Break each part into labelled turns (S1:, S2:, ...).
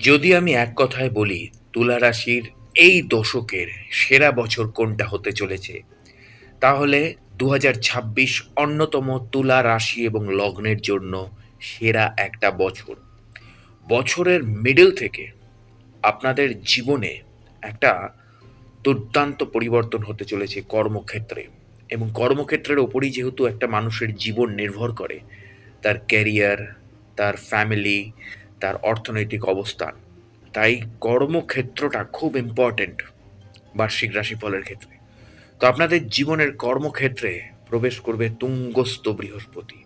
S1: যদি আমি এক কথায় বলি, তুলা রাশির এই দশকের সেরা বছর কোনটা হতে চলেছে? তাহলে দু অন্যতম তুলা রাশি এবং লগ্নের জন্য সেরা একটা বছর। বছরের মিডল থেকে আপনাদের জীবনে একটা দুর্দান্ত পরিবর্তন হতে চলেছে কর্মক্ষেত্রে এবং কর্মক্ষেত্রের ওপরই যেহেতু একটা মানুষের জীবন নির্ভর করে, তার ক্যারিয়ার তার ফ্যামিলি তার অর্থনৈতিক অবস্থান। তাই কর্মক্ষেত্রটা খুব ইম্পর্ট্যান্ট বার্ষিক রাশিফলের ক্ষেত্রে। তো আপনাদের জীবনের কর্মক্ষেত্রে প্রবেশ করবে তুঙ্গস্থ বৃহস্পতি।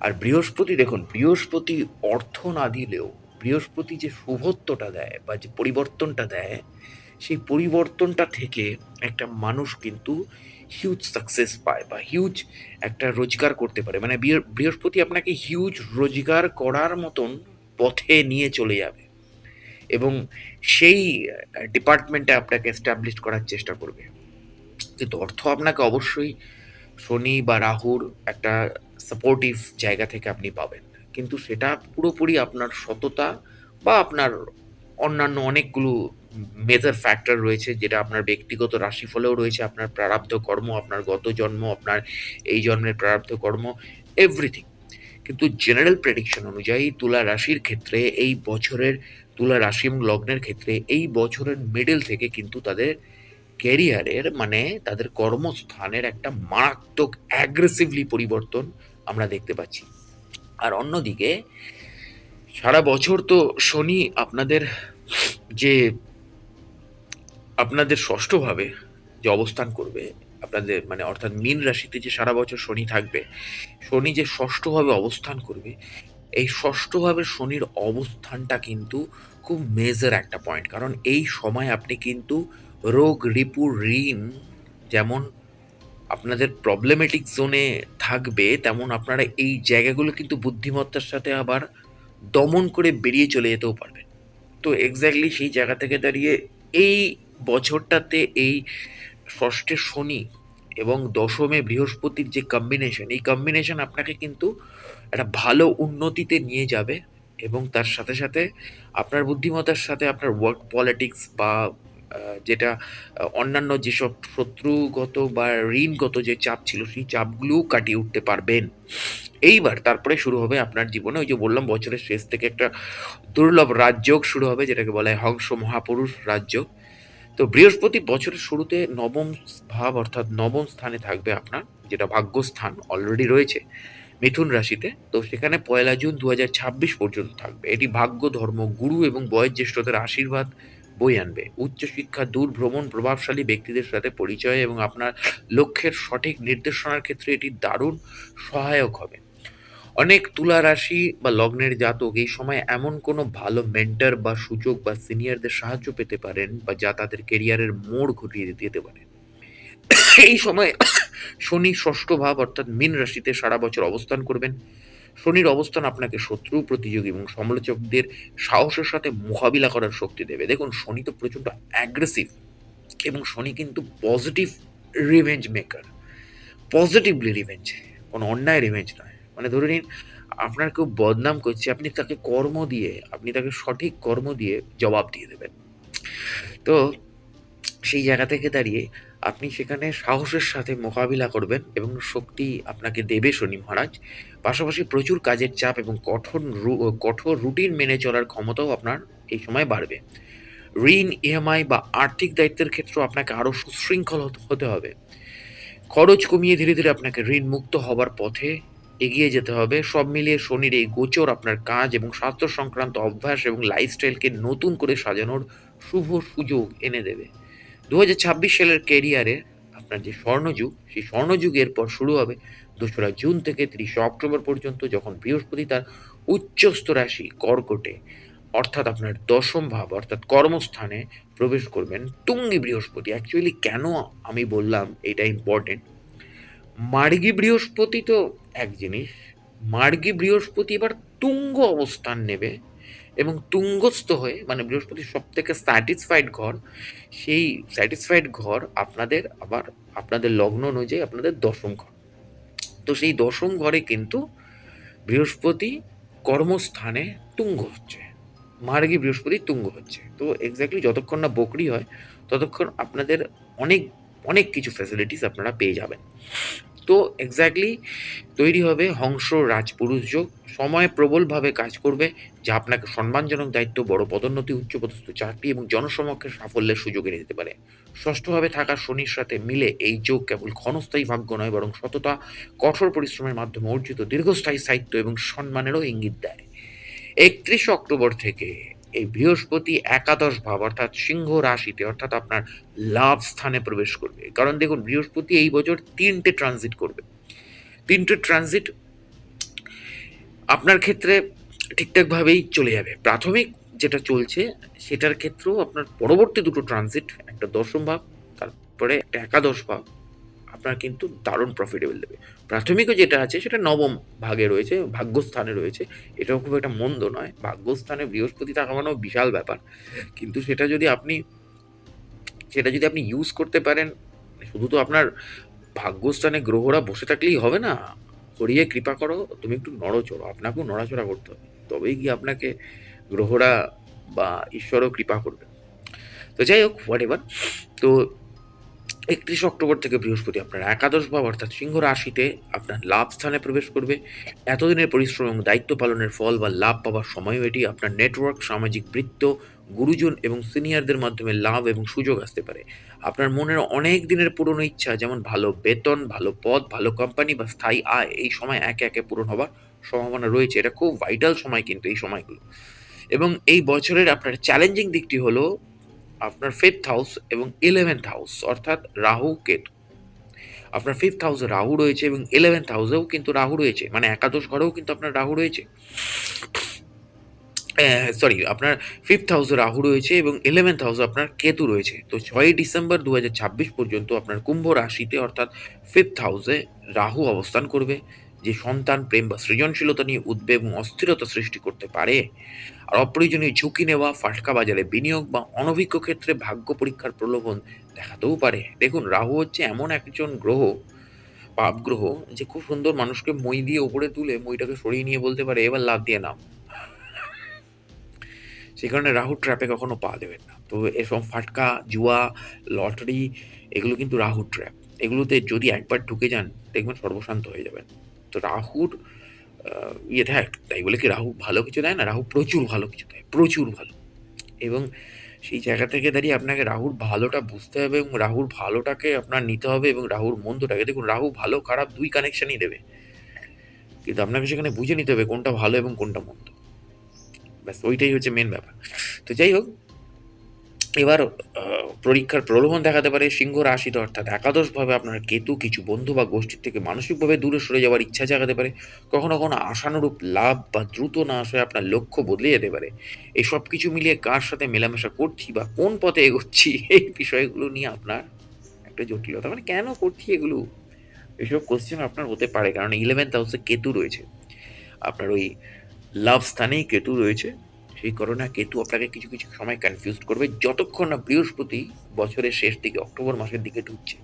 S1: আর বৃহস্পতি দেখুন, বৃহস্পতি অর্থ না দিলেও, বৃহস্পতি যে শুভত্বটা দেয় বা যে পরিবর্তনটা দেয়, সেই পরিবর্তনটা থেকে একটা মানুষ কিন্তু হিউজ সাকসেস পায় বা হিউজ একটা রোজগার করতে পারে। মানে বৃহ- বৃহস্পতি আপনাকে হিউজ রোজগার করার মতন পথে নিয়ে চলে যাবে। এবং সেই ডিপার্টমেন্টে আপনাকে এস্টাবলিশ করার চেষ্টা করবে। কিন্তু অর্থ আপনাকে অবশ্যই শনি বা রাহুর একটা সাপোর্টিভ জায়গা থেকে আপনি পাবেন। কিন্তু সেটা পুরোপুরি আপনার সততা বা আপনার অন্যান্য অনেকগুলো মেজর ফ্যাক্টর রয়েছে যেটা আপনার ব্যক্তিগত রাশিফলেও রয়েছে, আপনার প্রারব্ধ কর্ম, আপনার গত জন্ম, আপনার এই জন্মের প্রারব্ধ কর্ম এভরিথিং কিন্তু জেনারেল প্রেডিকশন অনুযায়ী তুলা রাশির ক্ষেত্রে এই বছরের, তুলা রাশি এবং লগ্নের ক্ষেত্রে এই বছরের মিডল থেকে কিন্তু তাদের ক্যারিয়ারের মানে তাদের কর্মস্থানের একটা মারাত্মক অ্যাগ্রেসিভলি পরিবর্তন আমরা দেখতে পাচ্ছি। আর অন্যদিকে, সারা বছর তো শনি আপনাদের যে, আপনাদের ষষ্ঠভাবে যে অবস্থান করবে আপনাদের মানে অর্থাৎ মীন রাশিতে যে সারা বছর শনি থাকবে, শনি যে ষষ্ঠভাবে অবস্থান করবে, এই ষষ্ঠভাবে শনির অবস্থানটা কিন্তু খুব মেজর একটা পয়েন্ট কারণ এই সময় আপনি কিন্তু রোগ, রিপু, ঋণ যেমন আপনাদের প্রবলেমেটিক জোনে থাকবে, তেমন আপনারা এই জায়গাগুলো কিন্তু বুদ্ধিমত্তার সাথে আবার দমন করে বেরিয়ে চলে যেতেও পারবেন। তো এক্স্যাক্টলি সেই জায়গা থেকে দাঁড়িয়ে এই বছরটাতে এই ষষ্ঠে শনি এবং দশমে বৃহস্পতির যে কম্বিনেশন এই কম্বিনেশন আপনাকে কিন্তু একটা ভালো উন্নতিতে নিয়ে যাবে এবং তার সাথে সাথে আপনার বুদ্ধিমত্তার সাথে আপনার ওয়ার্ক পলিটিক্স বা যেটা অন্যান্য যেসব শত্রুগত বা ঋণগত যে চাপ ছিল, সেই চাপগুলোও কাটিয়ে উঠতে পারবেন। এইবার তারপরে শুরু হবে আপনার জীবনে, ওই যে বললাম, বছরের শেষ থেকে একটা দুর্লভ রাজযোগ শুরু হবে, যেটাকে বলা হয় হংস মহাপুরুষ রাজযোগ তো বৃহস্পতি বছরের শুরুতে নবম ভাব অর্থাৎ নবম স্থানে থাকবে আপনার, যেটা ভাগ্যস্থান অলরেডি রয়েছে মিথুন রাশিতে। তো সেখানে পয়লা জুন দু হাজার ছাব্বিশ পর্যন্ত থাকবে। এটি ভাগ্য, ধর্ম, গুরু এবং বয়োজ্যেষ্ঠদের আশীর্বাদ বই আনবে। উচ্চশিক্ষা দূর ভ্রমণ, প্রভাবশালী ব্যক্তিদের সাথে পরিচয় এবং আপনার লক্ষ্যের সঠিক নির্দেশনার ক্ষেত্রে এটি দারুণ সহায়ক হবে। অনেক তুলা রাশি বা লগ্নের জাতক এই সময় এমন কোনো ভালো মেন্টর বা সুযোগ বা সিনিয়রদের সাহায্য পেতে পারেন বা যা তাদের কেরিয়ারের মোড় ঘটিয়ে দিতে পারে। এই সময় শনি ষষ্ঠ ভাব অর্থাৎ মীন রাশিতে সারা বছর অবস্থান করবেন। শনির অবস্থান আপনাকে শত্রু, প্রতিযোগী এবং সমালোচকদের সাহসের সাথে মোকাবিলা করার শক্তি দেবে। দেখুন, শনি তো প্রচণ্ড অ্যাগ্রেসিভ এবং শনি কিন্তু positive revenge maker positively revenge কোনো অন্যায় রিভেঞ্জ নয়। মানে ধরে নিন, আপনার কেউ বদনাম করছে, আপনি তাকে কর্ম দিয়ে, আপনি তাকে সঠিক কর্ম দিয়ে জবাব দিয়ে দেবেন। তো সেই জায়গা থেকে দাঁড়িয়ে আপনি সেখানে সাহসের সাথে মোকাবিলা করবেন এবং শক্তি আপনাকে দেবে শনি মহারাজ। পাশাপাশি প্রচুর কাজের চাপ এবং কঠোর কঠোর রুটিন মেনে চলার ক্ষমতাও আপনার এই সময় বাড়বে। ঋণ ইএমআই বা আর্থিক দায়িত্বের ক্ষেত্রে আপনাকে আরও সুশৃঙ্খল হতে- হবে। খরচ কমিয়ে ধীরে ধীরে আপনাকে ঋণ মুক্ত হবার পথে এগিয়ে যেতে হবে। সব মিলিয়ে শনির এই গোচর আপনার কাজ এবং স্বাস্থ্য সংক্রান্ত অভ্যাস এবং লাইফস্টাইলকে নতুন করে সাজানোর শুভ সুযোগ এনে দেবে। দু হাজার ছাব্বিশ সালের কেরিয়ারে আপনার যে স্বর্ণযুগ, সেই স্বর্ণযুগের পর শুরু হবে দোসরা জুন থেকে তিরিশে অক্টোবর পর্যন্ত যখন বৃহস্পতি তার উচ্চস্থ রাশি কর্কটে, অর্থাৎ আপনার দশম ভাব, অর্থাৎ কর্মস্থানে প্রবেশ করবেন তুঙ্গি বৃহস্পতি। অ্যাকচুয়ালি কেন আমি বললাম এটা ইম্পর্টেন্ট মার্গী বৃহস্পতি তো এক জিনিস। মার্গী বৃহস্পতি এবার তুঙ্গ অবস্থান নেবে এবং তুঙ্গস্থ হয়ে মানে বৃহস্পতির সব থেকে স্যাটিসফাইড ঘর, সেই স্যাটিসফাইড ঘর আপনাদের আবার আপনাদের লগ্ন অনুযায়ী আপনাদের দশম ঘর। তো সেই দশম ঘরে কিন্তু বৃহস্পতি কর্মস্থানে তুঙ্গ হচ্ছে। মার্গী বৃহস্পতি তুঙ্গ হচ্ছে। তো এক্স্যাক্টলি যতক্ষণ না বকরি হয়, ততক্ষণ আপনাদের অনেক অনেক কিছু ফ্যাসিলিটিস আপনারা পেয়ে যাবেন। তো এক্স্যাক্টলি তৈরি হবে হংস রাজপুরুষ যোগ। সময় প্রবলভাবে কাজ করবে, যা আপনাকে সম্মানজনক দায়িত্ব, বড় পদোন্নতি, উচ্চপদস্থ চাকরি এবং জনসমক্ষে সাফল্যের সুযোগ এনে দিতে পারে। ষষ্ঠভাবে থাকা শনির সাথে মিলে এই যোগ কেবল ক্ষণস্থায়ী ভাগ্য নয়, বরং সততা, কঠোর পরিশ্রমের মাধ্যমে অর্জিত দীর্ঘস্থায়ী সাহিত্য এবং সম্মানেরও ইঙ্গিত দেয়। একত্রিশ অক্টোবর থেকে এই বৃহস্পতি একাদশ ভাব, অর্থাৎ সিংহ রাশিতে, অর্থাৎ আপনার লাভ স্থানে প্রবেশ করবে। কারণ দেখুন, বৃহস্পতি এই বছর তিনটে ট্রানজিট করবে। তিনটে ট্রানজিট আপনার ক্ষেত্রে ঠিকঠাকভাবেই চলে যাবে। প্রাথমিক যেটা চলছে, সেটার ক্ষেত্রেও আপনার পরবর্তী দুটো ট্রানজিট একটা দশম ভাব, তারপরে একটা একাদশ ভাব আপনার কিন্তু দারুণ প্রফিটেবল দেবে। প্রাথমিকও যেটা আছে, সেটা নবম ভাগে রয়েছে, ভাগ্যস্থানে রয়েছে। এটাও খুব একটা মন্দ নয়। ভাগ্যস্থানে বৃহস্পতি থাকা মানেও বিশাল ব্যাপার। কিন্তু সেটা যদি আপনি, সেটা যদি আপনি ইউজ করতে পারেন, শুধু তো আপনার ভাগ্যস্থানে গ্রহরা বসে থাকলেই হবে না। হরিয়ে কৃপা করো, তুমি একটু নড়চড়ো আপনাকেও নড়াচড়া করতে হবে। তবেই গিয়ে আপনাকে গ্রহরা বা ঈশ্বরও কৃপা করবে। তো যাই হোক হোয়াট এভার তো একত্রিশ অক্টোবর থেকে বৃহস্পতি আপনার একাদশ ভাব, অর্থাৎ সিংহ রাশিতে আপনার লাভ স্থানে প্রবেশ করবে। এতদিনের পরিশ্রম এবং দায়িত্ব পালনের ফল বা লাভ পাওয়ার সময়ও এটি আপনার নেটওয়ার্ক সামাজিক বৃত্ত, গুরুজন এবং সিনিয়রদের মাধ্যমে লাভ এবং সুযোগ আসতে পারে। আপনার মনের অনেক দিনের পুরনো ইচ্ছা, যেমন ভালো বেতন, ভালো পদ, ভালো কোম্পানি বা স্থায়ী আয়, এই সময় একে একে পূরণ হবার সম্ভাবনা রয়েছে। এটা খুব ভাইটাল সময় কিন্তু এই সময়গুলো। এবং এই বছরের আপনার চ্যালেঞ্জিং দিকটি হলো আপনার ফিফথ হাউস এবং ইলেভেন্থ হাউস অর্থাৎ রাহু, কেতু। আপনার ফিফথ হাউসে রাহু রয়েছে এবং ইলেভেন্থ হাউসেও কিন্তু রাহু রয়েছে মানে একাদশ ঘরেও কিন্তু আপনার রাহু রয়েছে। সরি আপনার ফিফথ হাউসে রাহু রয়েছে এবং ইলেভেন্থ হাউসে আপনার কেতু রয়েছে। তো ছয়ই ডিসেম্বর দু হাজার ছাব্বিশ পর্যন্ত আপনার কুম্ভ রাশিতে, অর্থাৎ ফিফথ হাউসে রাহু অবস্থান করবে। যে সন্তান প্রেম বা সৃজনশীলতা নিয়ে উদ্বেগ এবং অস্থিরতা সৃষ্টি করতে পারে, আর অপ্রয়োজনীয় ঝুঁকি নেওয়া, ফাটকা বাজারে বিনিয়োগ বা অনভিজ্ঞ ক্ষেত্রে ভাগ্য পরীক্ষার প্রলোভন দেখাতেও পারে। দেখুন, রাহু হচ্ছে এমন একজন গ্রহ, পাপ গ্রহ, যে খুব সুন্দর মানুষকে মই দিয়ে ওপরে তুলে মইটাকে সরিয়ে নিয়ে বলতে পারে, এবার লাভ দিয়ে নাম। সেই কারণে রাহু ট্র্যাপে কখনো পা দেবেন না। তো এরকম ফাটকা, জুয়া, লটারি, এগুলো কিন্তু রাহু ট্র্যাপ। এগুলোতে যদি একবার ঢুকে যান, দেখবেন সর্বশান্ত হয়ে যাবেন। তো রাহুর ইয়ে দেয় তাই বলে কি রাহু ভালো কিছু দেয় না? রাহু প্রচুর ভালো কিছু দেয়, প্রচুর ভালো। এবং সেই জায়গা থেকে দাঁড়িয়ে আপনাকে রাহুর ভালোটা বুঝতে হবে এবং রাহুর ভালোটাকে আপনার নিতে হবে এবং রাহুর মন্দটাকে। দেখুন, রাহু ভালো, খারাপ দুই কানেকশানই দেবে। কিন্তু আপনাকে সেখানে বুঝে নিতে হবে কোনটা ভালো এবং কোনটা মন্দ। ব্যাস, ওইটাই হচ্ছে মেন ব্যাপার। তো যাই হোক এবার পরীক্ষার প্রলোভন দেখাতে পারে সিংহ রাশিতে, অর্থাৎ একাদশভাবে আপনার কেতু কিছু বন্ধু বা গোষ্ঠীর থেকে মানসিকভাবে দূরে সরে যাওয়ার ইচ্ছা জাগাতে পারে। কখনো কখনো আশানুরূপ লাভ বা দ্রুত না আসে আপনার লক্ষ্য বদলে যেতে পারে। এই সব কিছু মিলিয়ে কার সাথে মেলামেশা করছি বা কোন পথে এগোচ্ছি, এই বিষয়গুলো নিয়ে আপনার একটা জটিলতা। মানে কেন করছি এগুলো? এসব কোশ্চেন আপনার হতে পারে, কারণ ইলেভেন্থ হাউসে কেতু রয়েছে। আপনার ওই লাভ স্থানেই কেতু রয়েছে। সেই কারণে কেতু আপনাকে কিছু কিছু সময় কনফিউজ করবে যতক্ষণ না বৃহস্পতি বছরের শেষ দিকে, অক্টোবর মাসের দিকে ঢুকছে।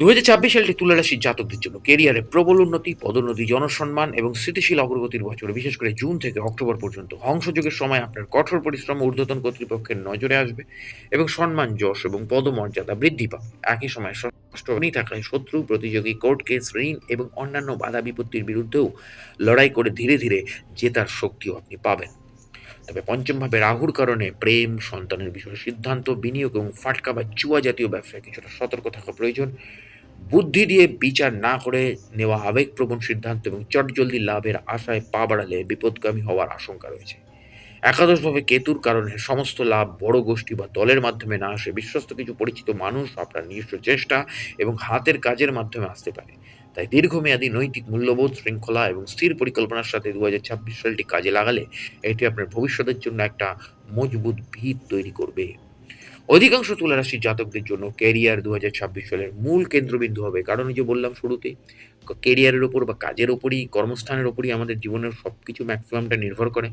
S1: দু হাজার ছাব্বিশ সালটি তুলা রাশির জাতকদের জন্য কেরিয়ারে প্রবল উন্নতি, পদোন্নতি, জনসম্মান এবং স্থিতিশীল অগ্রগতির বছর, বিশেষ করে জুন থেকে অক্টোবর পর্যন্ত। হংসযোগের সময় আপনার কঠোর পরিশ্রম, ঊর্ধ্বতন কর্তৃপক্ষের নজরে আসবে এবং সম্মান, যশ এবং পদমর্যাদা বৃদ্ধি পাবে। একই সময় ষষ্ঠী থাকায় শত্রু, প্রতিযোগী, কোর্ট কেস, ঋণ এবং অন্যান্য বাধা বিপত্তির বিরুদ্ধেও লড়াই করে ধীরে ধীরে জেতার শক্তিও আপনি পাবেন। তবে পঞ্চমভাবে রাহুর কারণে প্রেম, সন্তানের বিষয়ে সিদ্ধান্ত, বিনিয়োগ এবং ফাটকা বা জুয়া জাতীয় ব্যবসায় কিছুটা সতর্ক থাকা প্রয়োজন। বুদ্ধি দিয়ে বিচার না করে নেওয়া আবেগপ্রবণ সিদ্ধান্ত এবং চটজলদি লাভের আশায় পা বাড়ালে বিপদগামী হওয়ার আশঙ্কা রয়েছে। একাদশভাবে কেতুর কারণে সমস্ত লাভ বড় গোষ্ঠী বা দলের মাধ্যমে না আসে। বিশ্বস্ত কিছু পরিচিত মানুষ আপনার নিজস্ব চেষ্টা এবং হাতের কাজের মাধ্যমে আসতে পারে। তাই দীর্ঘমেয়াদী নৈতিক মূল্যবোধ, শৃঙ্খলা এবং স্থির পরিকল্পনার সাথে দু হাজার ছাব্বিশ সালটি কাজে লাগালে এটি আপনার ভবিষ্যতের জন্য একটা মজবুত ভিত তৈরি করবে। অধিকাংশ তুলা রাশির জাতকদের জন্য ক্যারিয়ার দু হাজার ছাব্বিশ সালের মূল কেন্দ্রবিন্দু হবে। কারণ যে বললাম শুরুতেই কেরিয়ারের ওপর বা কাজের ওপরই, কর্মস্থানের ওপরই আমাদের জীবনের সব কিছু ম্যাক্সিমামটা নির্ভর করে।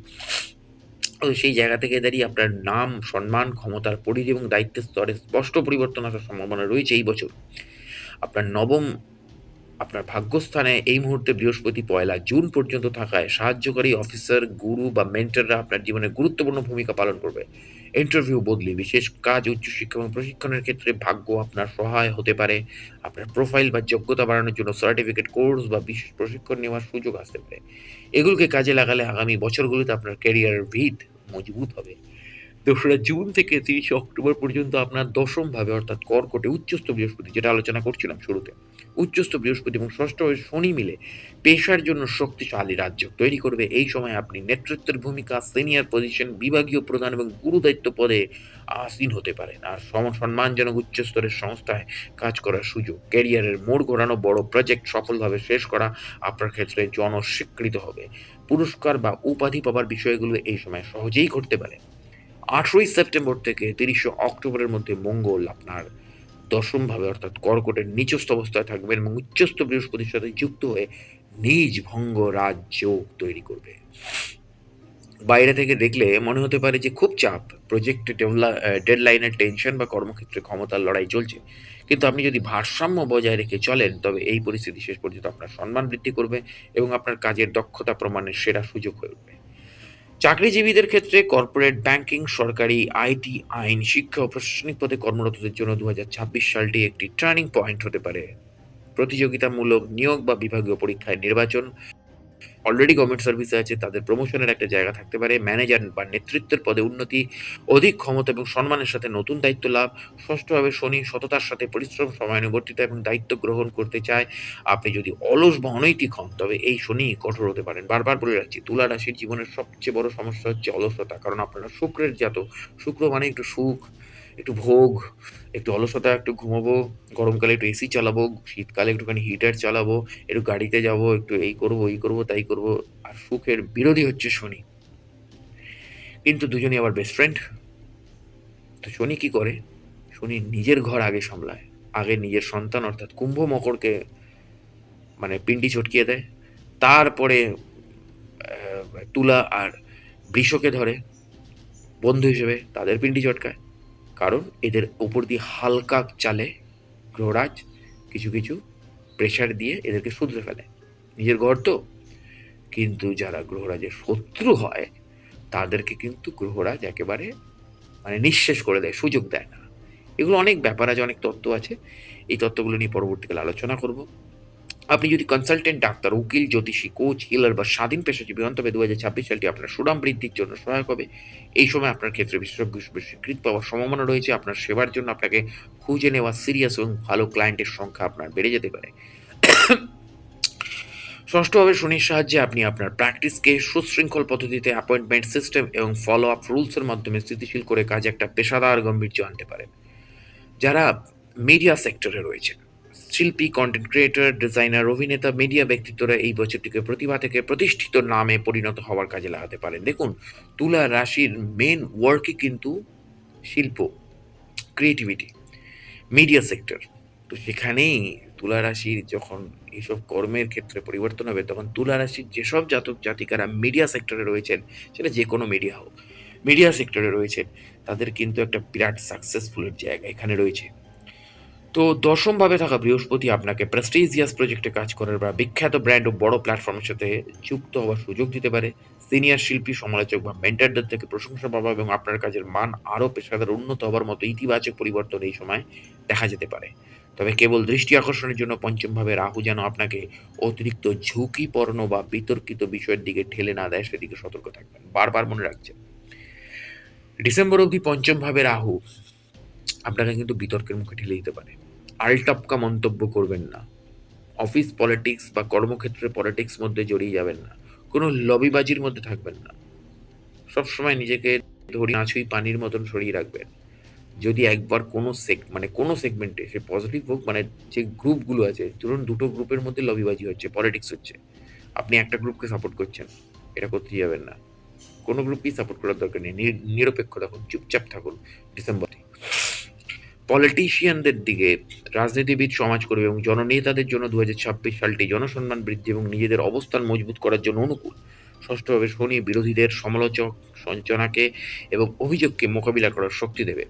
S1: সেই জায়গা থেকে দাঁড়িয়ে আপনার নাম, সম্মান, ক্ষমতার পরিধি এবং দায়িত্বের স্তরে স্পষ্ট পরিবর্তন আসার সম্ভাবনা রয়েছে এই বছর। আপনার নবম, আপনার ভাগ্যস্থানে এই মুহূর্তে বৃহস্পতি পয়লা জুন পর্যন্ত থাকায় সাহায্যকারী অফিসার, গুরু বা মেন্টররা আপনার জীবনে গুরুত্বপূর্ণ ভূমিকা পালন করবে। ইন্টারভিউ বদলি, বিশেষ কাজ, উচ্চশিক্ষা এবং প্রশিক্ষণের ক্ষেত্রে ভাগ্য আপনার সহায় হতে পারে। আপনার প্রোফাইল বা যোগ্যতা বাড়ানোর জন্য সার্টিফিকেট কোর্স বা বিশেষ প্রশিক্ষণ নেওয়ার সুযোগ আসতে পারে। এগুলোকে কাজে লাগালে আগামী বছরগুলিতে আপনার ক্যারিয়ারের ভিত মজবুত হবে। দোসরা জুন থেকে তিরিশে অক্টোবর পর্যন্ত আপনার দশমভাবে অর্থাৎ কর্কটে উচ্চস্থ বৃহস্পতি, যেটা আলোচনা করছিলাম শুরুতে, উচ্চস্থ বৃহস্পতি এবং ষষ্ঠ হয়ে শনি মিলে পেশার জন্য শক্তিশালী রাজ্য তৈরি করবে। এই সময় আপনি নেতৃত্বের ভূমিকা সিনিয়র পজিশন বিভাগীয় প্রধান এবং গুরু দায়িত্ব পদে আসীন হতে পারেন। আর সম সম্মানজনক উচ্চস্তরের সংস্থায় কাজ করার সুযোগ, ক্যারিয়ারের মোড় ঘোরানো, বড় প্রজেক্ট সফলভাবে শেষ করা আপনার ক্ষেত্রে জনস্বীকৃত হবে। পুরস্কার বা উপাধি পাবার বিষয়গুলো এই সময় সহজেই ঘটতে পারে। আঠেরোই সেপ্টেম্বর থেকে তিরিশে অক্টোবরের মধ্যে মঙ্গল আপনার দশমভাবে অর্থাৎ কর্কটের নিচস্থ অবস্থায় থাকবেন এবং উচ্চস্থ বৃহস্পতির সাথে যুক্ত হয়ে নিজ ভঙ্গ রাজযোগ তৈরি করবে। বাইরে থেকে দেখলে মনে হতে পারে যে খুব চাপ প্রজেক্ট ডেডলাইনের টেনশন বা কর্মক্ষেত্রে ক্ষমতার লড়াই চলছে। কিন্তু আপনি যদি ভারসাম্য বজায় রেখে চলেন, তবে এই পরিস্থিতি শেষ পর্যন্ত আপনার সম্মান বৃদ্ধি করবে এবং আপনার কাজের দক্ষতা প্রমাণের সেরা সুযোগ হয়ে উঠবে। চাকরিজীবীদের ক্ষেত্রে কর্পোরেট ব্যাংকিং সরকারি আইটি আইন, শিক্ষা ও প্রশাসনিক পদে কর্মরতদের জন্য দু হাজার ছাব্বিশ সালটি একটি টার্নিং পয়েন্ট হতে পারে। প্রতিযোগিতামূলক নিয়োগ বা বিভাগীয় পরীক্ষায় নির্বাচন অলরেডি গভর্নমেন্ট সার্ভিসে আছে, তাদের প্রমোশনের একটা জায়গা থাকতে পারে ম্যানেজার বা নেতৃত্বের পদে উন্নতি, অধিক ক্ষমতা এবং সম্মানের সাথে নতুন দায়িত্ব লাভ, ষষ্ঠভাবে শনি সততার সাথে পরিশ্রম সময়ানুবর্তিতা এবং দায়িত্ব গ্রহণ করতে চায়। আপনি যদি অলস বা অনৈতিক হন, তবে এই শনি কঠোর হতে পারেন। বারবার বলে রাখছি, তুলা রাশির জীবনের সবচেয়ে বড় সমস্যা হচ্ছে অলসতা, কারণ আপনারা শুক্রের জাত শুক্র মানে একটু সুখ একটু ভোগ, একটু অলসতা, একটু ঘুমাবো, গরমকালে একটু এসি চালাবো, শীতকালে একটুখানি হিটার চালাবো, একটু গাড়িতে যাব, একটু এই করব এই করব, তাই করব, আর সুখের বিরোধী হচ্ছে শনি। কিন্তু দুজনই আবার বেস্ট ফ্রেন্ড তো শনি কি করে? শনি নিজের ঘর আগে সামলায়, আগে নিজের সন্তান, অর্থাৎ কুম্ভ মকরকে মানে পিন্ডি চটকিয়ে দেয়, তারপরে তুলা আর বৃষকে ধরে, বন্ধু হিসেবে তাদের পিন্ডি চটকায় কারণ এদের ওপর দিয়ে হালকা চালে গ্রহরাজ কিছু কিছু প্রেশার দিয়ে এদেরকে শুধরে ফেলে। নিজের ঘর তো কিন্তু যারা গ্রহরাজের শত্রু হয়, তাদেরকে কিন্তু গ্রহরাজ একেবারে মানে নিঃশেষ করে দেয়, সুযোগ দেয় না। এগুলো অনেক ব্যাপার আছে, অনেক তত্ত্ব আছে। এই তত্ত্বগুলো নিয়ে পরবর্তীকালে আলোচনা করব। আপনি যদি কনসালটেন্ট ডাক্তার, উকিল, জ্যোতিষী কোচ হিলার বা স্বাধীন পেশাজীবী হন, তবে দু হাজার ছাব্বিশ সালটি আপনার সুনাম বৃদ্ধির জন্য সহায়ক হবে। এই সময় আপনার ক্ষেত্রে বিশেষজ্ঞ হিসেবে স্বীকৃতি পাওয়ার সম্ভাবনা রয়েছে। আপনার সেবার জন্য আপনাকে খুঁজে নেওয়া সিরিয়াস এবং ভালো ক্লায়েন্টের সংখ্যা আপনার বেড়ে যেতে পারে। ষষ্ঠভাবে শনির সাহায্যে আপনি আপনার প্র্যাকটিসকে সুশৃঙ্খল পদ্ধতিতে অ্যাপয়েন্টমেন্ট সিস্টেম এবং ফলো আপ রুলসের মাধ্যমে স্থিতিশীল করে কাজে একটা পেশাদার গম্ভীর্য আনতে পারেন। যারা মিডিয়া সেক্টরে রয়েছেন শিল্পী কন্টেন্ট ক্রিয়েটর ডিজাইনার অভিনেতা মিডিয়া ব্যক্তিত্বরা এই বছরটিকে প্রতিভা থেকে প্রতিষ্ঠিত নামে পরিণত হওয়ার কাজে লাগাতে পারেন। দেখুন, তুলা রাশির মেন ওয়ার্কই কিন্তু শিল্প ক্রিয়েটিভিটি মিডিয়া সেক্টর তো সেখানেই তুলা রাশির যখন এইসব কর্মের ক্ষেত্রে পরিবর্তন হবে, তখন তুলা রাশির যেসব জাতক জাতিকারা মিডিয়া সেক্টরে রয়েছেন, সেটা যে কোনো মিডিয়া হোক মিডিয়া সেক্টরে রয়েছেন, তাদের কিন্তু একটা বিরাট সাকসেসফুলের জায়গা এখানে রয়েছে। তো দশমভাবে থাকা বৃহস্পতি আপনাকে প্রেস্টিজিয়াস প্রজেক্টে কাজ করার বা বিখ্যাত ব্র্যান্ড ও বড় প্ল্যাটফর্মের সাথে যুক্ত হওয়ার সুযোগ দিতে পারে। সিনিয়র শিল্পী, সমালোচক বা মেন্টারদের থেকে প্রশংসা পাওয়া এবং আপনার কাজের মান আরও পেশাদার, উন্নত হওয়ার মতো ইতিবাচক পরিবর্তন এই সময় দেখা যেতে পারে। তবে কেবল দৃষ্টি আকর্ষণের জন্য পঞ্চমভাবে রাহু যেন আপনাকে অতিরিক্ত ঝুঁকিপূর্ণ বা বিতর্কিত বিষয়ের দিকে ঠেলে না দেয়, সেদিকে সতর্ক থাকবেন। বারবার মনে রাখছেন। ডিসেম্বর অবধি পঞ্চমভাবে রাহু আপনাকে কিন্তু বিতর্কের মুখে ঠেলে দিতে পারে। আলটাপকা মন্তব্য করবেন না। অফিস পলিটিক্স বা কর্মক্ষেত্রে পলিটিক্স মধ্যে জড়িয়ে যাবেন না। কোনো লবিবাজির মধ্যে থাকবেন না। সবসময় নিজেকে ধরি আছুই পানির মতন সরিয়ে রাখবেন। যদি একবার কোনো সেক মানে কোনো সেগমেন্টে সে পজিটিভ হোক মানে যে গ্রুপগুলো আছে, ধরুন দুটো গ্রুপের মধ্যে লবিবাজি হচ্ছে পলিটিক্স হচ্ছে। আপনি একটা গ্রুপকে সাপোর্ট করছেন, এটা করতে যাবেন না। কোনো গ্রুপকেই সাপোর্ট করার দরকার নেই। নিরপেক্ষ থাকুন, চুপচাপ থাকুন ডিসেম্বরে পলিটিশিয়ানদের দিকে রাজনীতিবিদ, সমাজকর্মী এবং জননেতাদের জন্য দু হাজার ছাব্বিশ সালটি জনসম্মান বৃদ্ধি এবং নিজেদের অবস্থান মজবুত করার জন্য অনুকূল। ষষ্ঠভাবে শনি বিরোধীদের সমালোচক সঞ্চনাকে এবং অভিযোগকে মোকাবিলা করার শক্তি দেবে।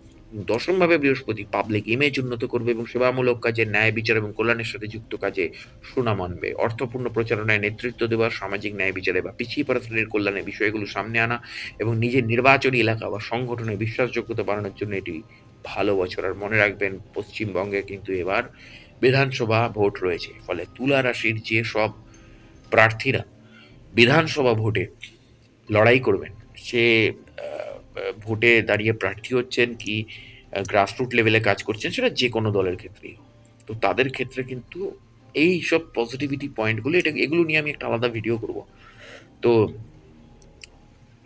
S1: দশমভাবে বৃহস্পতি পাবলিক ইমেজ উন্নত করবে এবং সেবামূলক কাজে, ন্যায় বিচার এবং কল্যাণের সাথে যুক্ত কাজে সুনাম আনবে। অর্থপূর্ণ প্রচারণায় নেতৃত্ব দেওয়া, সামাজিক ন্যায় বিচারে বা পিছিয়ে পড়া শ্রেণির কল্যাণে বিষয়গুলো সামনে আনা এবং নিজের নির্বাচনী এলাকা বা সংগঠনের বিশ্বাসযোগ্যতা বাড়ানোর জন্য এটি ভালো বছর। আর মনে রাখবেন, পশ্চিমবঙ্গে কিন্তু এবার বিধানসভা ভোট রয়েছে। ফলে তুলা রাশির যে সব প্রার্থীরা বিধানসভা ভোটে লড়াই করবেন, সে ভোটে দাঁড়িয়ে প্রার্থী হচ্ছেন কি গ্রাসরুট লেভেলে কাজ করছেন, সেটা যে কোনো দলের ক্ষেত্রেই। তো তাদের ক্ষেত্রে কিন্তু এই সব পজিটিভিটি পয়েন্টগুলো এটা, এগুলো নিয়ে আমি একটা আলাদা ভিডিও করব। তো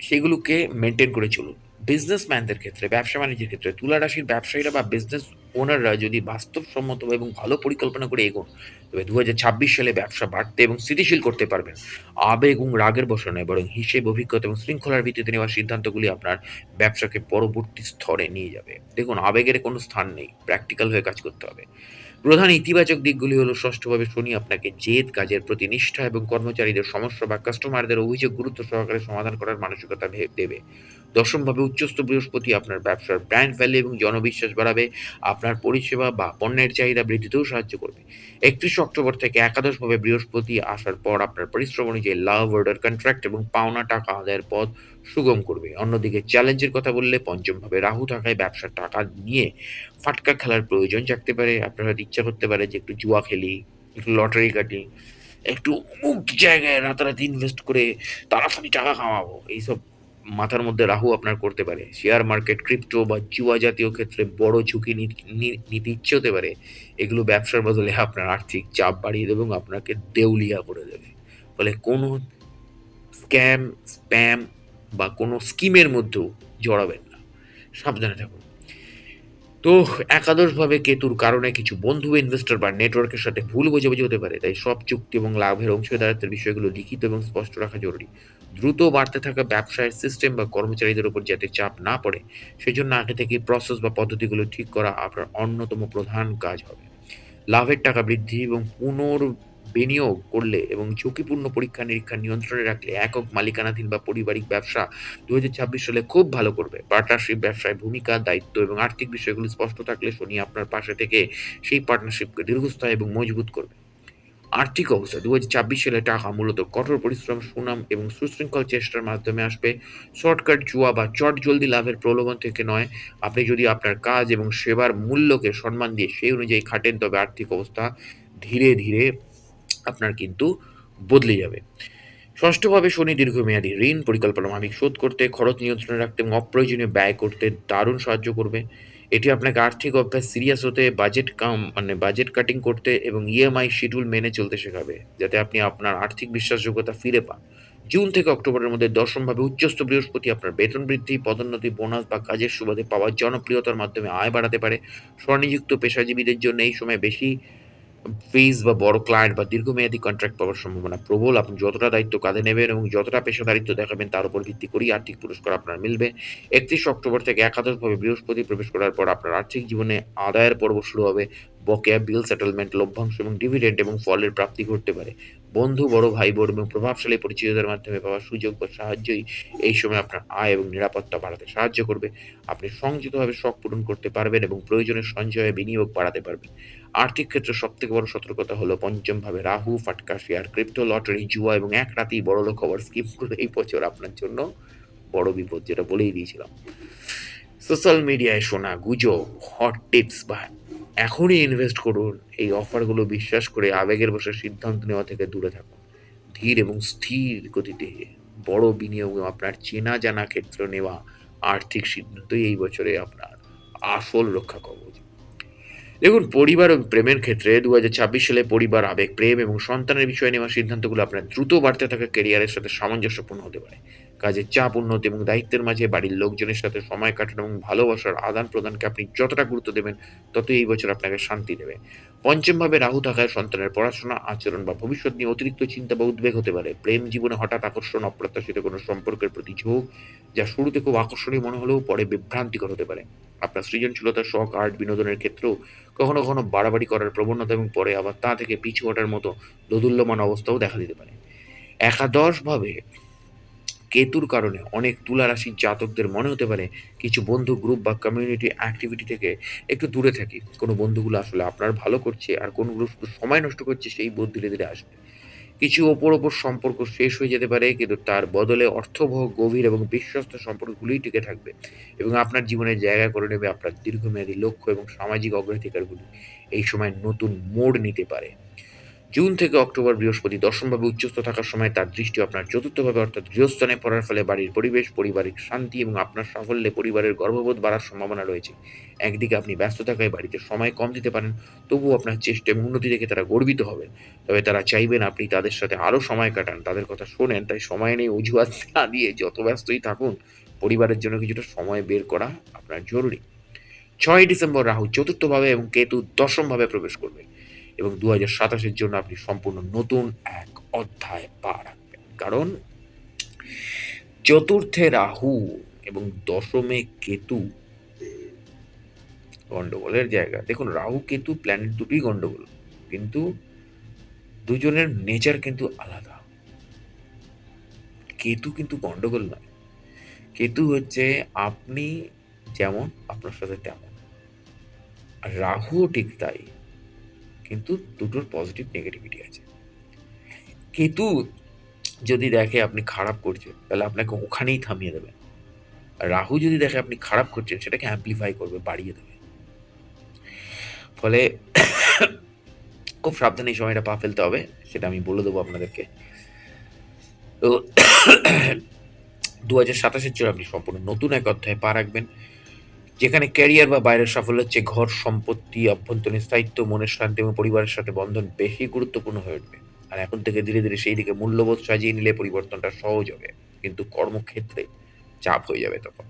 S1: সেগুলোকে মেনটেন করে চলুন। বিজনেসম্যানদের ক্ষেত্রে, ব্যবসা বাণিজ্যের ক্ষেত্রে তুলা রাশির ব্যবসায়ীরা বা বিজনেস ওনাররা যদি বাস্তবসম্মত এবং ভালো পরিকল্পনা করে এগোন, তবে দু হাজার ছাব্বিশ সালে ব্যবসা বাড়তে এবং স্থিতিশীল করতে পারবেন। আবেগ এবং রাগের বসে নয়, বরং হিসেব, অভিজ্ঞতা এবং শৃঙ্খলার ভিত্তিতে নেওয়া সিদ্ধান্তগুলি আপনার ব্যবসাকে পরবর্তী স্তরে নিয়ে যাবে। দেখুন, আবেগের কোনো স্থান নেই প্র্যাকটিক্যাল হয়ে কাজ করতে হবে। প্রধান ইতিবাচক দিকগুলি হলো, ষষ্ঠভাবে শনি আপনাকে জেদ, কাজের প্রতি নিষ্ঠা এবং কর্মচারীদের সমস্যা বা কাস্টমারদের অভিযোগ গুরুত্ব সহকারে সমাধান করার মানসিকতা দেবে। দশমভাবে উচ্চস্থ বৃহস্পতি আপনার ব্যবসার ব্র্যান্ড ভ্যালু এবং জনবিশ্বাস বাড়াবে, আপনার পরিষেবা বা পণ্যের চাহিদা বৃদ্ধিতেও সাহায্য করবে। একত্রিশ অক্টোবর থেকে একাদশভাবে বৃহস্পতি আসার পর আপনার পরিশ্রম অনুযায়ী লাভ অর্ডার কন্ট্রাক্ট এবং পাওনা টাকা আদায়ের পথ সুগম করবে। অন্যদিকে চ্যালেঞ্জের কথা বললে পঞ্চম পঞ্চমভাবে রাহু থাকায় ব্যবসার টাকা নিয়ে ফাটকা খেলার প্রয়োজন জাগতে পারে। আপনার ইচ্ছা করতে পারে যে একটু জুয়া খেলি, একটু লটারি কাটি, একটু অমুক জায়গায় রাতারাতি ইনভেস্ট করে তাড়াতাড়ি টাকা কামাবো। এইসব মাথার মধ্যে রাহু আপনার করতে পারে। শেয়ার মার্কেট ক্রিপ্টো বা জুয়া জাতীয় ক্ষেত্রে বড় ঝুঁকি নিতে ইচ্ছে হতে পারে। এগুলো ব্যবসার বদলে আপনার আর্থিক চাপ বাড়িয়ে দেবে এবং আপনাকে দেউলিয়া করে দেবে। ফলে কোনো স্ক্যাম স্প্যাম বা কোনো স্কিমের মধ্যেও জড়াবেন না। সাবধানে থাকুন। তো একাদশভাবে কেতুর কারণে কিছু বন্ধু ইনভেস্টর বা নেটওয়ার্কের সাথে ভুল বোঝাবুঝি হতে পারে, তাই সব চুক্তি এবং লাভের অংশীদারিত্বের বিষয়গুলো লিখিত এবং স্পষ্ট রাখা জরুরি। দ্রুত বাড়তে থাকা ব্যবসায়ের সিস্টেম বা কর্মচারীদের উপর যাতে চাপ না পড়ে, সেজন্য আগে থেকে প্রসেস বা পদ্ধতিগুলো ঠিক করা আপনার অন্যতম প্রধান কাজ হবে। লাভের টাকা বৃদ্ধি এবং পুনর বিনিয়োগ করলে এবং ঝুঁকিপূর্ণ পরীক্ষা নিরীক্ষা নিয়ন্ত্রণে রাখলে একক মালিকানাধীন বা পারিবারিক ব্যবসা দু সালে খুব ভালো করবে। পার্টনারশিপ ব্যবসায় ভূমিকা, দায়িত্ব এবং আর্থিক বিষয়গুলো স্পষ্ট থাকলে শনি আপনার পাশে থেকে সেই পার্টনারশিপকে দীর্ঘস্থায়ী এবং মজবুত করবে। আর্থিক অবস্থা দু সালে টাকা মূলত কঠোর পরিশ্রম, সুনাম এবং সুশৃঙ্খল চেষ্টার মাধ্যমে আসবে। শর্টকাট জুয়া বা চট জলদি লাভের প্রলোভন থেকে নয়, আপনি যদি আপনার কাজ এবং সেবার মূল্যকে সম্মান দিয়ে সেই অনুযায়ী খাটেন, তবে আর্থিক অবস্থা ধীরে ধীরে আপনার কিন্তু বদলে যাবে। ষষ্ঠভাবে শনি দীর্ঘমেয়াদী ঋণ পরিকল্পনা মাফিক শোধ করতে, খরচ নিয়ন্ত্রণে রাখতে এবং অপ্রয়োজনীয় ব্যয় করতে দারুণ সাহায্য করবে। এটি আপনাকে আর্থিক অভ্যাস সিরিয়াস হতে, বাজেট কাম মানে বাজেট কাটিং করতে এবং ইএমআই শিডিউল মেনে চলতে শেখাবে, যাতে আপনি আপনার আর্থিক বিশ্বাসযোগ্যতা ফিরে পান। জুন থেকে অক্টোবরের মধ্যে দশমভাবে উচ্চস্থ বৃহস্পতি আপনার বেতন বৃদ্ধি, পদোন্নতি, বোনাস বা কাজের সুবাদে পাওয়া জনপ্রিয়তার মাধ্যমে আয় বাড়াতে পারে। স্বনিযুক্ত পেশাজীবীদের জন্য এই সময় বেশি ফিজ বা বড় ক্লায়েন্ট বা দীর্ঘমেয়াদী কন্ট্রাক্ট পাওয়ার সম্ভাবনা প্রবল। আপনি যতটা দায়িত্ব কাঁধে নেবেন এবং যতটা পেশাদারিত্ব দেখাবেন, তার উপর ভিত্তি করেই আর্থিক পুরস্কার আপনার মিলবে। একত্রিশ অক্টোবর থেকে একাদশভাবে বৃহস্পতি প্রবেশ করার পর আপনার আর্থিক জীবনে আদায়ের পর্ব শুরু হবে। বকেয়া বিল সেটেলমেন্ট লভ্যাংশ এবং ডিভিডেন্ড এবং ফলের প্রাপ্তি ঘটতে পারে। বন্ধু, বড় ভাই, বোন এবং প্রভাবশালী পরিচিতদের মাধ্যমে পাওয়া সুযোগ বা সাহায্যই এই সময় আপনার আয় এবং নিরাপত্তা বাড়াতে সাহায্য করবে। আপনি সংযতভাবে শখ পূরণ করতে পারবেন এবং প্রয়োজনের সঞ্চয়ে বিনিয়োগ বাড়াতে পারবেন। আর্থিক ক্ষেত্রে সবথেকে বড় সতর্কতা হলো পঞ্চমভাবে রাহু ফাটকা শেয়ার ক্রিপ্টো, লটারি, জুয়া এবং এক রাতেই বড় লোক হওয়ার স্কিমগুলো এই বছর আপনার জন্য বড় বিপদ, যেটা বলেই দিয়েছিলাম। সোশ্যাল মিডিয়ায় শোনা গুজব হট টিপস বা এখনই ইনভেস্ট করুন। এই অফারগুলো বিশ্বাস করে আবেগের বসে সিদ্ধান্ত নেওয়া থেকে দূরে থাকুন। ধীর এবং স্থির গতিতে বড় বিনিয়োগ আপনার চেনা জানা ক্ষেত্র নেওয়া আর্থিক সিদ্ধান্তই এই বছরে আপনার আসল রক্ষা কবচ। দেখুন, পরিবার এবং প্রেমের ক্ষেত্রে দু হাজার ছাব্বিশ সালে পরিবার, আবেগ, প্রেম এবং সন্তানের বিষয়ে নেওয়া সিদ্ধান্তগুলো আপনার দ্রুত বাড়তে থাকা ক্যারিয়ারের সাথে সামঞ্জস্যপূর্ণ হতে পারে। কাজের চাপ, উন্নতি এবং দায়িত্বের মাঝে বাড়ির লোকজনের সাথে সময় কাটানো এবং ভালোবাসার আদান প্রদানকে আপনি যতটা গুরুত্ব দেবেন তত এই বছর আপনাকে শান্তি দেবে। পঞ্চমভাবে রাহু থাকায় সন্তানের পড়াশোনা, আচরণ বা ভবিষ্যৎ নিয়ে অতিরিক্ত চিন্তা বা উদ্বেগ হতে পারে। প্রেম জীবনে হঠাৎ আকর্ষণ, অপ্রত্যাশিত কোনো সম্পর্কের প্রতি ঝোঁক, যা শুরুতে খুব আকর্ষণীয় মনে হলেও পরে বিভ্রান্তিকর হতে পারে। আপনার সৃজনশীলতার শখ আর্ট বিনোদনের ক্ষেত্রেও কখনো কখনো বাড়াবাড়ি করার প্রবণতা এবং পরে আবার তা থেকে পিছু হটার মতো দোদুল্যমান অবস্থাও দেখা দিতে পারে। একাদশভাবে কেতুর কারণে অনেক তুলা রাশির জাতকদের মনে হতে পারে কিছু বন্ধু গ্রুপ বা কমিউনিটি অ্যাক্টিভিটি থেকে একটু দূরে থাকি। কোনো বন্ধুগুলো আসলে আপনার ভালো করছে আর কোনগুলো শুধু সময় নষ্ট করছে সেই বোধ ধীরে ধীরে আসবে। কিছু ওপর ওপর সম্পর্ক শেষ হয়ে যেতে পারে, কিন্তু তার বদলে অর্থবহ, গভীর এবং বিশ্বস্ত সম্পর্কগুলি টিকে থাকবে এবং আপনার জীবনে জায়গা করে নেবে আপনার দীর্ঘমেয়াদী লক্ষ্য এবং সামাজিক অগ্রাধিকারগুলি এই সময় নতুন মোড় নিতে পারে। জুন থেকে অক্টোবর বৃহস্পতি দশমভাবে উচ্চস্থ থাকার সময় তার দৃষ্টি আপনার চতুর্থভাবে, অর্থাৎ গৃহস্থানে পড়ার ফলে বাড়ির পরিবেশ, পারিবারিক শান্তি এবং আপনার সাফল্যে পরিবারের গর্ভবোধ বাড়ার সম্ভাবনা রয়েছে। একদিকে আপনি ব্যস্ত থাকায় বাড়িতে সময় কম দিতে পারেন, তবুও আপনার চেষ্টা এবং উন্নতি দেখে তারা গর্বিত হবেন। তবে তারা চাইবেন আপনি তাদের সাথে আরও সময় কাটান, তাদের কথা শোনেন, তাই সময় নেই, অজুহাত না দিয়ে যত ব্যস্তই থাকুন, পরিবারের জন্য কিছুটা সময় বের করা আপনার জরুরি। ছয় ডিসেম্বর রাহু চতুর্থভাবে এবং কেতু দশমভাবে প্রবেশ করবে। এবং দু হাজার সাতাশের জন্য আপনি সম্পূর্ণ নতুন এক অধ্যায় পা রাখবেন। কারণ চতুর্থে রাহু এবং দশমে কেতু গন্ডগোলের জায়গা। দেখুন, রাহু, কেতু প্ল্যানেট দুটোই গন্ডগোল, কিন্তু দুজনের নেচার কিন্তু আলাদা। কেতু কিন্তু গন্ডগোল নয়। কেতু হচ্ছে আপনি যেমন, আপনার সাথে তেমন। আর রাহুও ঠিক তাই। কিন্তু দুটোর পজিটিভ নেগেটিভিটি আছে। কেতু যদি দেখে আপনি খারাপ করছেন, তাহলে আপনাকে ওখানেই থামিয়ে দেবে। আর রাহু যদি দেখে আপনি খারাপ করছেন, সেটাকে অ্যাম্পলিফাই করবে, বাড়িয়ে দেবে। ফলে খুব সাবধানে এই সময়টা পা ফেলতে হবে, সেটা আমি বলে দেবো আপনাদেরকে। তো দু হাজার সাতাশের জন্য আপনি সম্পূর্ণ নতুন এক অধ্যায়ে পা রাখবেন। যেখানে ক্যারিয়ার বা বাইরের সাফল্য হচ্ছে ঘর সম্পত্তি, অভ্যন্তরীণ স্থায়িত্ব, মনের শান্তি এবং পরিবারের সাথে বন্ধন বেশি গুরুত্বপূর্ণ হয়ে উঠবে। আর এখন থেকে ধীরে ধীরে সেই দিকে মূল্যবোধ সাজিয়ে নিলে পরিবর্তনটা সহজ হবে। কিন্তু কর্মক্ষেত্রে চাপ হয়ে যাবে তখন।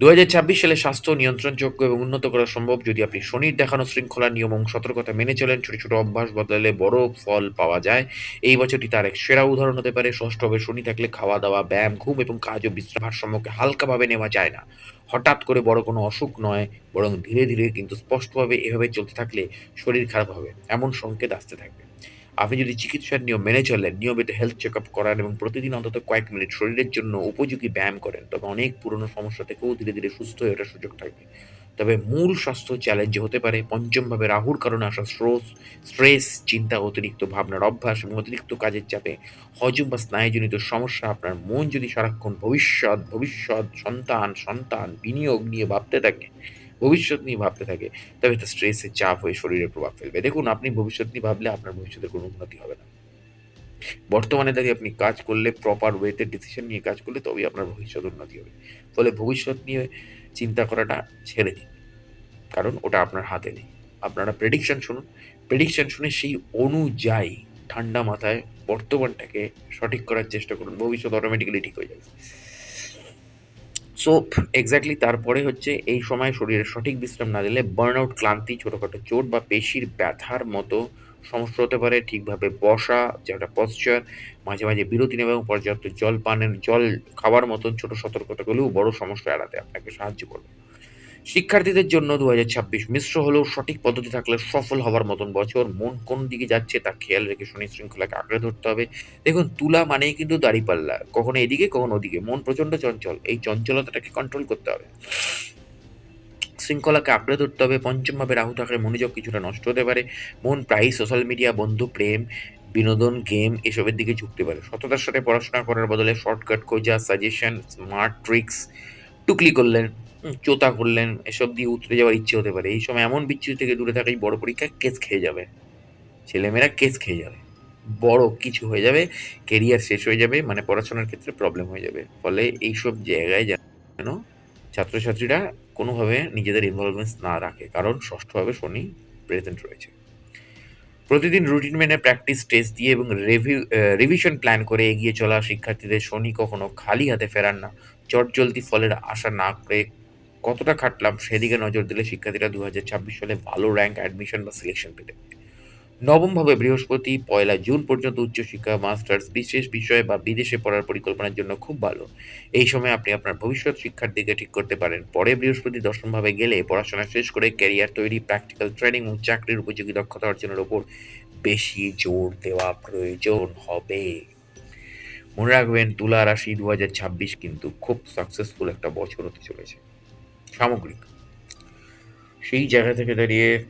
S1: দু ছাব্বিশ সালে স্বাস্থ্য, নিয়ন্ত্রণযোগ্য এবং উন্নত করা সম্ভব যদি আপনি শনির দেখানো শৃঙ্খলা নিয়ম এবং সতর্কতা মেনে চলেন, ছোট ছোট অভ্যাস বদলালে বড় ফল পাওয়া যায়। এই বছরটি তার এক সেরা উদাহরণ হতে পারে। ষষ্ঠভাবে শনি থাকলে খাওয়া দাওয়া, ব্যায়াম, ঘুম এবং কাজ ও বিশ্রাম ভারসাম্যকে হালকাভাবে নেওয়া যায় না। হঠাৎ করে বড় কোনো অসুখ নয়, বরং ধীরে ধীরে কিন্তু স্পষ্টভাবে এভাবে চলতে থাকলে শরীর খারাপ হবে, এমন সংকেত আসতে থাকবে। আপনি যদি চিকিৎসার নিয়ম মেনে চলেন, নিয়মিত হেলথ চেক আপ করান এবং প্রতিদিন অন্তত কয়েক মিনিট শরীরের জন্য উপযোগী ব্যায়াম করেন, তবে অনেক পুরনো সমস্যা থেকেও ধীরে ধীরে সুস্থ হয়ে ওঠার সুযোগ থাকবে। তবে মূল স্বাস্থ্য চ্যালেঞ্জ হতে পারে পঞ্চমভাবে রাহুর কারণে আসা স্ট্রোস স্ট্রেস চিন্তা, অতিরিক্ত ভাবনার অভ্যাস এবং অতিরিক্ত কাজের চাপে হজম বা স্নায়ুজনিত সমস্যা। আপনার মন যদি সারাক্ষণ ভবিষ্যৎ ভবিষ্যৎ, সন্তান সন্তান বিনিয়োগ নিয়ে ভাবতে থাকে, ভবিষ্যৎ নিয়ে ভাবতে থাকে, তবে তা স্ট্রেসের চাপ হয়ে শরীরে প্রভাব ফেলবে। দেখুন, আপনি ভবিষ্যৎ নিয়ে ভাবলে আপনার ভবিষ্যতের কোনো উন্নতি হবে না। বর্তমানে দাঁড়িয়ে আপনি কাজ করলে প্রপার ওয়েতে ডিসিশন নিয়ে কাজ করলে তবেই আপনার ভবিষ্যৎ উন্নতি হবে। ফলে ভবিষ্যৎ নিয়ে চিন্তা করাটা ছেড়ে দিন। কারণ ওটা আপনার হাতে নেই। আপনারা প্রেডিকশান শুনুন। প্রেডিকশান শুনে সেই অনুযায়ী ঠান্ডা মাথায় বর্তমানটাকে সঠিক করার চেষ্টা করুন। ভবিষ্যৎ অটোমেটিক্যালি ঠিক হয়ে যাবে। সো এক্স্যাক্টলি তারপরে হচ্ছে এই সময় শরীরে সঠিক বিশ্রাম না দিলে বার্নআউট ক্লান্তি, ছোটোখাটো চোট বা পেশির ব্যথার মতো সমস্যা হতে পারে, ঠিকভাবে বসা যেটা পশ্চার মাঝে মাঝে বিরতি নেওয়া এবং পর্যাপ্ত জল পানের জল খাওয়ার মতন ছোট সতর্কতাগুলোও বড় সমস্যা এড়াতে আপনাকে সাহায্য করবে। শিক্ষার্থীদের জন্য দু হাজার ছাব্বিশ মিশ্র হলেও সঠিক পদ্ধতি থাকলে সফল হওয়ার মতন বছর, মন কোন দিকে যাচ্ছে তা খেয়াল রেখে শনি শৃঙ্খলাকে আঁকড়ে ধরতে হবে। দেখুন, তুলা মানেই কিন্তু দাড়িপাল্লা, কখনো এদিকে, কখনো ওদিকে, মন প্রচণ্ড চঞ্চল, এই চঞ্চলতাটাকে কন্ট্রোল করতে হবে। শৃঙ্খলাকে আঁকড়ে ধরতে হবে। পঞ্চমভাবে রাহু থাকলে মনোযোগ কিছুটা নষ্ট হতে পারে। মন প্রায়ই সোশ্যাল মিডিয়া বন্ধু, প্রেম, বিনোদন গেম এসবের দিকে ঝুঁকতে পারে। সততার সাথে পড়াশোনা করার বদলে শর্টকাট খোঁজা সাজেশন স্মার্ট ট্রিক্স টুকলি করলেন চোতা করলেন, এসব দিয়ে উতরে যাওয়ার ইচ্ছে হতে পারে। এই সময় এমন বিচ্যুতি থেকে দূরে থাকাই বড় পরীক্ষায় কেস খেয়ে যাবে। ছেলেমেয়েরা কেস খেয়ে যাবে। বড় কিছু হয়ে যাবে কেরিয়ার শেষ হয়ে যাবে মানে পড়াশোনার ক্ষেত্রে প্রবলেম হয়ে যাবে। ফলে এইসব জায়গায় যেন ছাত্রছাত্রীরা কোনোভাবে নিজেদের ইনভলভমেন্টস না রাখে, কারণ ষষ্ঠভাবে শনি প্রেজেন্ট রয়েছে। প্রতিদিন রুটিন মেনে প্র্যাকটিস টেস্ট দিয়ে এবং রিভিউ রিভিশন প্ল্যান করে এগিয়ে চলা শিক্ষার্থীদের শনি কখনো খালি হাতে ফেরান না। চটজলদি ফলের আশা না করে কতটা খাটলাম, সেদিকে নজর দিলে শিক্ষার্থীরা দু সালে ভালো র্যাঙ্ক অ্যাডমিশন বা সিলেকশন পেতে। নবমভাবে বৃহস্পতি, পয়লা জুন পর্যন্ত উচ্চশিক্ষা, মাস্টার্স, বিশেষ বিষয় বা বিদেশে পড়ার পরিকল্পনার জন্য খুব ভালো। এই সময় আপনি আপনার ভবিষ্যৎ শিক্ষার দিকে ঠিক করতে পারেন। পরে বৃহস্পতি দশমভাবে গেলে পড়াশোনা শেষ করে ক্যারিয়ার তৈরি, প্র্যাকটিক্যাল ট্রেনিং এবং চাকরির উপযোগী দক্ষতা অর্জনের ওপর বেশি জোর দেওয়া প্রয়োজন হবে। মনে রাখবেন, তুলা রাশি দু হাজার ছাব্বিশ কিন্তু খুব সাকসেসফুল একটা বছর হতে চলেছে। সামগ্রিক। সেই জায়গা থেকে দাঁড়িয়ে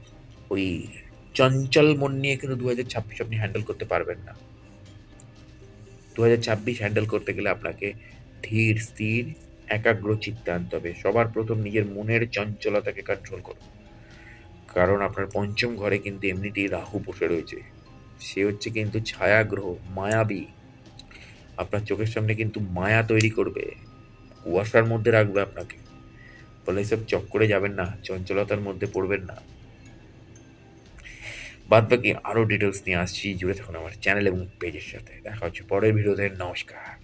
S1: ওই চঞ্চল মন নিয়ে কিন্তু দু হাজার ছাব্বিশ আপনি হ্যান্ডেল করতে পারবেন না। দু হাজার ছাব্বিশ হ্যান্ডেল করতে গেলে আপনাকে ধীর, স্থির, একাগ্র চিত্তে আনতে হবে। সবার প্রথম নিজের মনের চঞ্চলতাকে কন্ট্রোল করুন। কারণ আপনার পঞ্চম ঘরে কিন্তু এমনিতেই রাহু বসে রয়েছে। সে হচ্ছে কিন্তু ছায়াগ্রহ, মায়াবী। আপনার চোখের সামনে কিন্তু মায়া তৈরি করবে। কুয়াশার মধ্যে রাখবে আপনাকে। বলে এসব চক্করে যাবেন না, চঞ্চলতার মধ্যে পড়বেন না। বাদ বাকি আরও ডিটেলস নিয়ে আসছি। জুড়ে থাকুন আমার চ্যানেল এবং পেজের সাথে। দেখা হচ্ছে পরের ভিডিওতে নমস্কার।